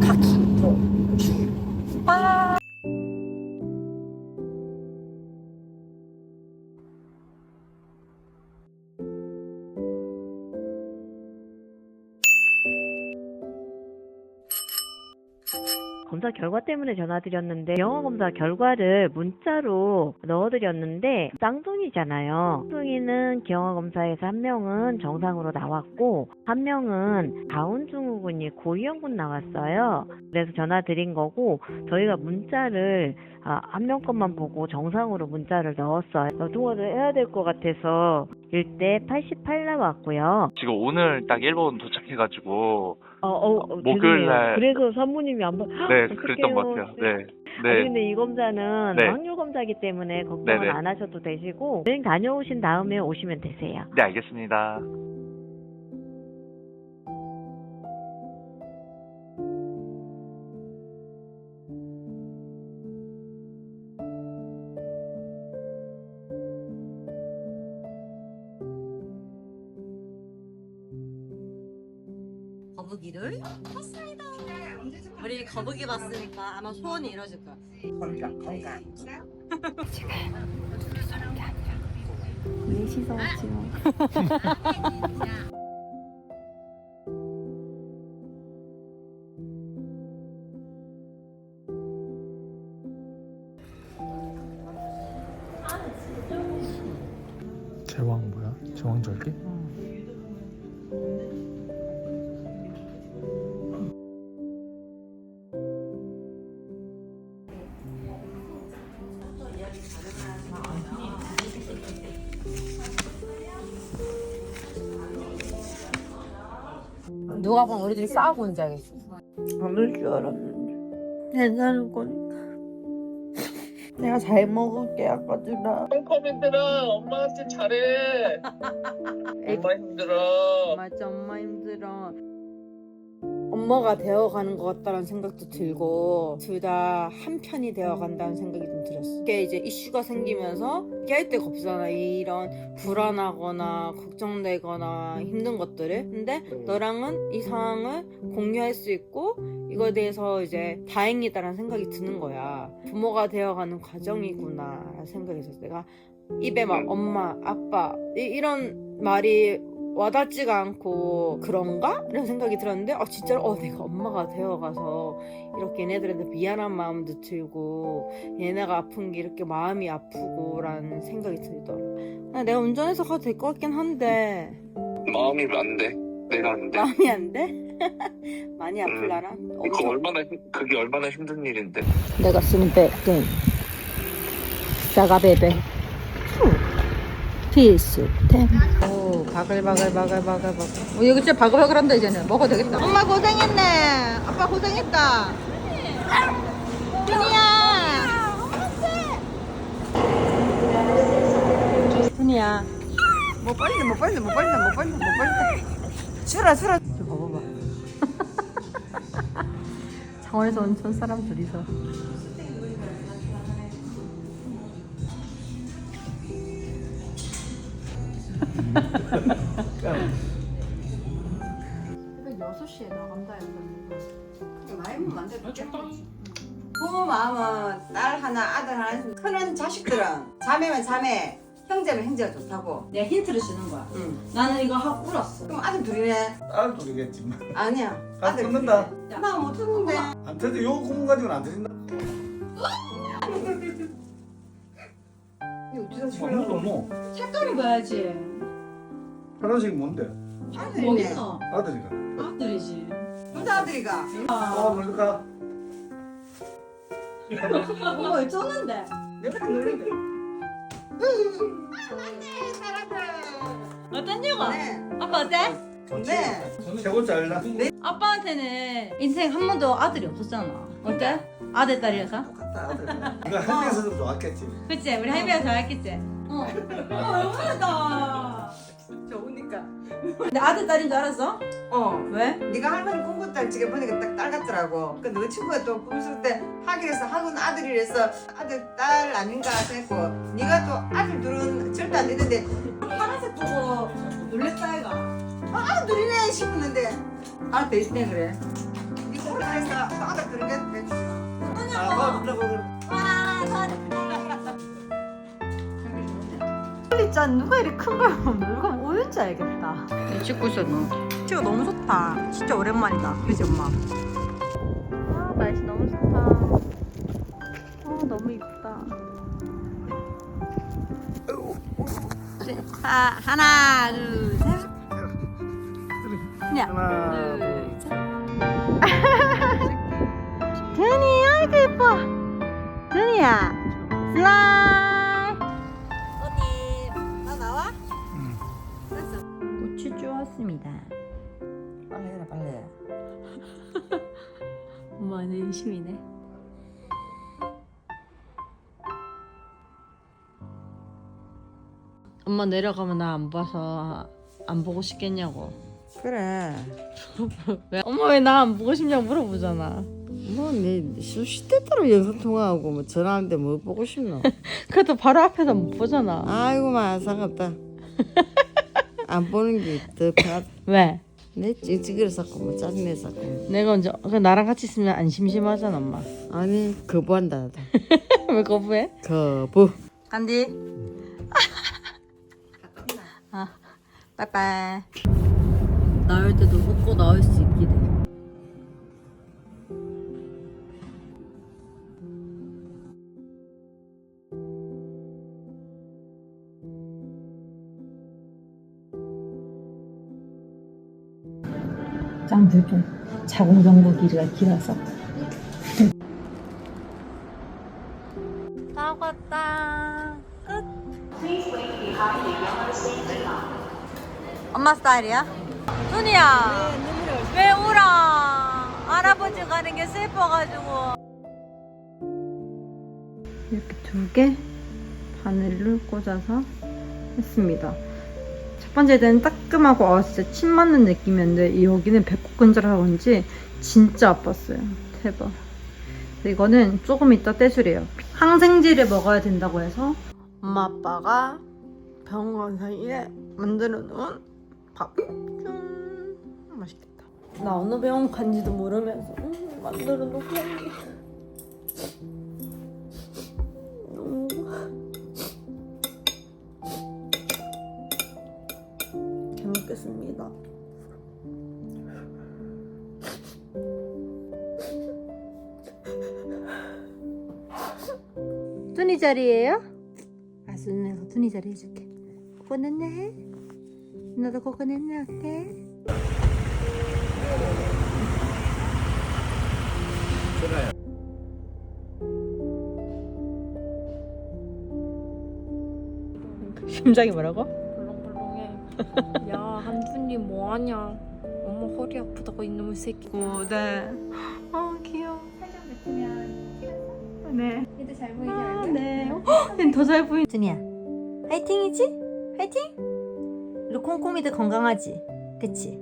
카키. 검 결과 때문에 전화드렸는데 영어 검사 결과를 문자로 넣어드렸는데 쌍둥이잖아요. 쌍둥이는 영어 검사에서 한 명은 정상으로 나왔고 한 명은 다운 증후군이 고위험군 나왔어요. 그래서 전화드린 거고 저희가 문자를 아, 한 명 것만 보고 정상으로 문자를 넣었어요. 어, 통화를 해야 될 것 같아서 일대 88 나왔고요. 지금 오늘 딱 일본 도착해가지고 어, 어, 어, 목요일. 날- 그래서 사모님이 안 봐. 네 그랬던 것 같아요. 네. 아니 네. 근데 이 검사는 네. 확률 검사이기 때문에 걱정은 네네. 안 하셔도 되시고 여행 다녀오신 다음에 오시면 되세요. 네 알겠습니다. 거북이를 탔습니다. 우리 거북이 봤으니까 아마 소원이 이루어질 거야. 건강 건강 제왕 누가 보면 우리들이 싸우고 있는 줄 알겠어. 안될 줄 알았는데. 괜찮을 거니까. 내가 잘 먹을게 아까 주라 펑커민들아 엄마한테 잘해. 엄마 힘들어. 맞아, 엄마 힘들어. 엄마가 되어가는 것 같다는 생각도 들고 둘 다 한편이 되어간다는 생각이 좀 들었어. 이게 이제 이슈가 생기면서 얘기할 데가 없잖아. 이런 불안하거나 걱정되거나 힘든 것들을. 근데 너랑은 이 상황을 공유할 수 있고 이거에 대해서 이제 다행이다라는 생각이 드는 거야. 부모가 되어가는 과정이구나라는 생각이 있었어. 내가 입에 막 엄마, 아빠 이, 이런 말이 와닿지가 않고 그런가? 이런 생각이 들었는데 아 진짜로 어 내가 엄마가 되어가서 이렇게 얘네들한테 미안한 마음도 들고 얘네가 아픈 게 이렇게 마음이 아프고라는 생각이 들더라 아, 내가 운전해서 가도 될 것 같긴 한데 마음이 안 돼. 내가 안 돼. 마음이 안 돼? 많이 아플라나? 그거 얼마나 힘- 그게 얼마나 힘든 일인데. 내가 쓰는 백등 싸가베베 필수템 오 바글바글바글바글바글. 어, 여기 진짜 바글바글한다 이제는. 먹어도 되겠다. 엄마 고생했네. 아빠 고생했다. 훈이야. 훈이야. 뭐 빨리 뭐 빨리 뭐 빨리 뭐 빨리 뭐 빨리. 주라 주라. 좀 봐봐봐. 창원에서 온 촌사람 둘이서 부모 마음은 딸 하나, 아들 하나, 크는 자식들은 자매면 자매, 형제면 형제가 좋다고. 내가 힌트를 주는 거야 응. 나는 이거 하고 울었어 그럼 아들 둘이네. 딸 둘이겠지만 아니야. 아, 아들 듣는다. 둘이네. 나못 듣는데. 안 터져 요 구멍 가지고는 안 터진다 어디서 뭐 주려고? 뭐 색깔을 봐야지 파란색이 뭔데 아들이네. 아들이가 아들이지 둘다 아들이가. 아 뭘까 엄마 왜 쩌는데 내가 놀리게. 어땠냐고 네. 아빠 어때? 네. 최고 잘나 아빠한테는 인생 한 번도 아들이 없었잖아 어때? 아들 딸이어서? 똑같다 아들 이거 할머니에서 좀 좋았겠지 그치 우리 할배가 잘했겠지? 어 얼마나 좋으니까. 근데 아들 딸인 줄 알았어? 어. 왜? 네가 할머니 꿈꿨다 지금 보니까 딱 딸 같더라고. 그 너 친구가 또 꿈술 때 하기로서 학원 아들이래서 아들 딸 아닌가 했고 네가 또 아들 둘은 절대 안 되는데 파란색 보고 놀랬다 애가. 아 둘이네 싶었는데 아들 있네 그래. 네 그래서 아들 그런 게 아, 밥 먹으려고 그래. 짠 누가 이렇게 큰 걸 먹는 누가 오는지 알겠다. 찍고 있어 너. 치가 너무 좋다. 진짜 오랜만이다. 그지 엄마? 아 날씨 너무 좋다. 아 너무 이쁘다. 아 하나 둘 셋. 하나 둘 셋. 드니 아이고 예뻐. 드니야 슬라이. 어디 나 나와? 고추 주웠습니다. 빨리 해라 빨리 엄마 내 인심이네. 엄마 내려가면 나 안 봐서 안 보고 싶겠냐고. 그래. 왜? 엄마 왜 나 안 보고 싶냐고 물어보잖아. 시대 따로 영상 통화하고 뭐 전화하는데 뭐 보고 싶노? 그래도 바로 앞에서 못 보잖아. 아이고만 상관없다. 안 보는 게 더 편하다. 왜? 내 찌찌기를 샀고 뭐 짜증내 샀고. 내가 언제 그 나랑 같이 있으면 안 심심하잖아 엄마. 아니 거부한다 나도. 왜 거부해? 거부. 간디. 아, 빠이빠이. 나올 때도 웃고 나올 수 있게 돼. 짱들 좀 자궁 정보 길이가 길어서 다 왔다. 끝. 엄마 스타일이야? 순이야. 왜 울어? 할아버지 가는 게 슬퍼가지고. 이렇게 두 개 바늘을 꽂아서 했습니다. 첫 번째 때는 따끔하고 아 진짜 침 맞는 느낌이었는데 여기는 배꼽 근절하고 그런지 진짜 아팠어요. 대박. 이거는 조금 이따 떼주래요. 항생제를 먹어야 된다고 해서 엄마 아빠가 병원 사이에 만들어 놓은 밥. 짠. 맛있겠다. 나 어느 병원 간지도 모르면서 음, 만들어 놓고 왔네. 너무 잘 먹겠습니다. 뚜니 자리예요? 아, 순이가 뚜니 자리 해줄게. 코코넛 해? 너도 코코넛 할게. 심장이 뭐라고? 벌렁벌렁해. 야, 한준이 뭐하냐? 엄마 허리 아프다고 이놈의 새끼. 오, 네. 아, 귀여워. 네. 얘도 잘 보이지 않냐? 네. 더잘 보인. 준이야, 화이팅이지? 화이팅? 우리 콩콩이들 건강하지? 그치?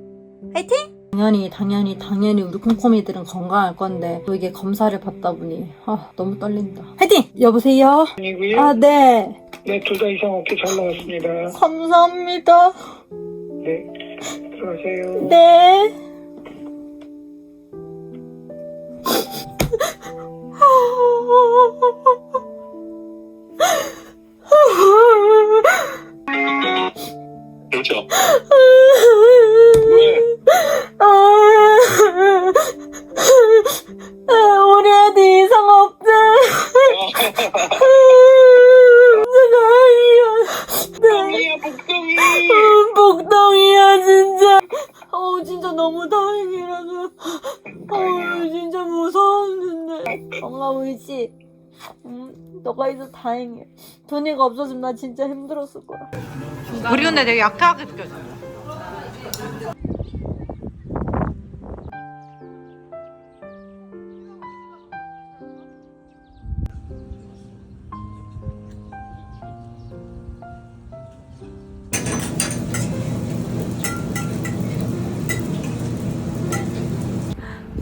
화이팅! 당연히, 당연히, 당연히 우리 콩콩이들은 건강할 건데 또 이게 검사를 받다 보니 아, 너무 떨린다. 화이팅! 여보세요? 아니고요. 아, 네. 네, 둘 다 이상 없게 잘 나왔습니다. 감사합니다. 네, 들어가세요. 네. 음, 너가 있어 다행이야. 돈이가 없었으면 나 진짜 힘들었을 거야. 우리 근데 되게 약하게 느껴져.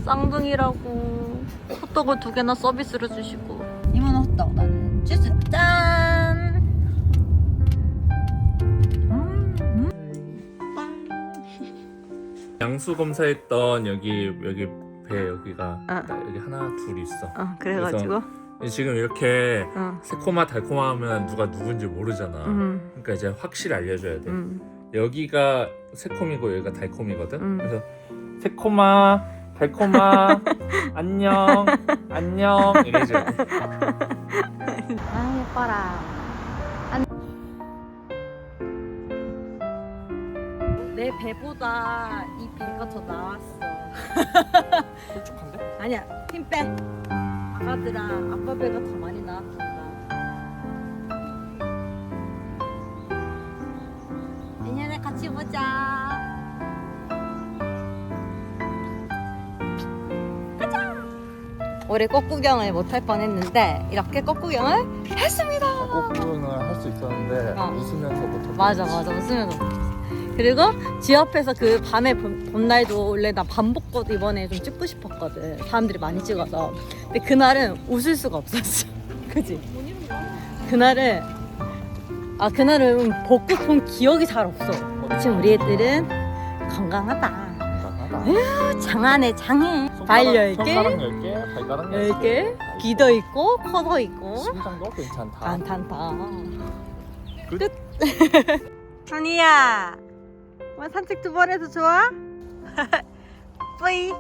쌍둥이라고 호떡을 두 개나 서비스로 주시고 양수 검사했던 여기 여기 배 여기가 어. 딱 여기 하나 둘 있어. 어 그래가지고 지금 이렇게 어. 새콤하 달콤하면 누가 누군지 모르잖아. 음, 그러니까 이제 확실히 알려줘야 돼. 음. 여기가 새콤이고 여기가 달콤이거든. 음. 그래서 새콤아, 달콤아, 안녕, 안녕 이래줘야 돼. 아 예뻐라 내 배보다 이 배가 더 나았어 홀쭉한데? 아니야 힘 빼 아가들아 아빠 배가 더 많이 나왔단다 내년에 같이 보자 올해 꽃구경을 못 할 뻔했는데 이렇게 꽃구경을 했습니다. 꽃구경을 할 수 있었는데 어. 웃으면서 못했어. 맞아 맞아 웃으면서. 그리고 집 앞에서 그 밤에 본, 본 날도 원래 나 반복꽃 이번에 좀 찍고 싶었거든. 사람들이 많이 찍어서. 근데 그날은 웃을 수가 없었어. 그지? 그날은 아 그날은 본 기억이 잘 없어. 지금 우리 애들은 건강하다. 장안에 장해. 발 손가락 10개 10개, 발가락 10개? 귀도 있고 코도 있고. 심장도 괜찮다. 괜찮다. 끝. 끝. 선이야 오늘 산책 두 번 해서 좋아? 뿌이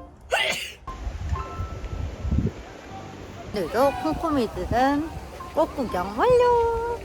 오늘도 콩코미들은 꽃 구경 완료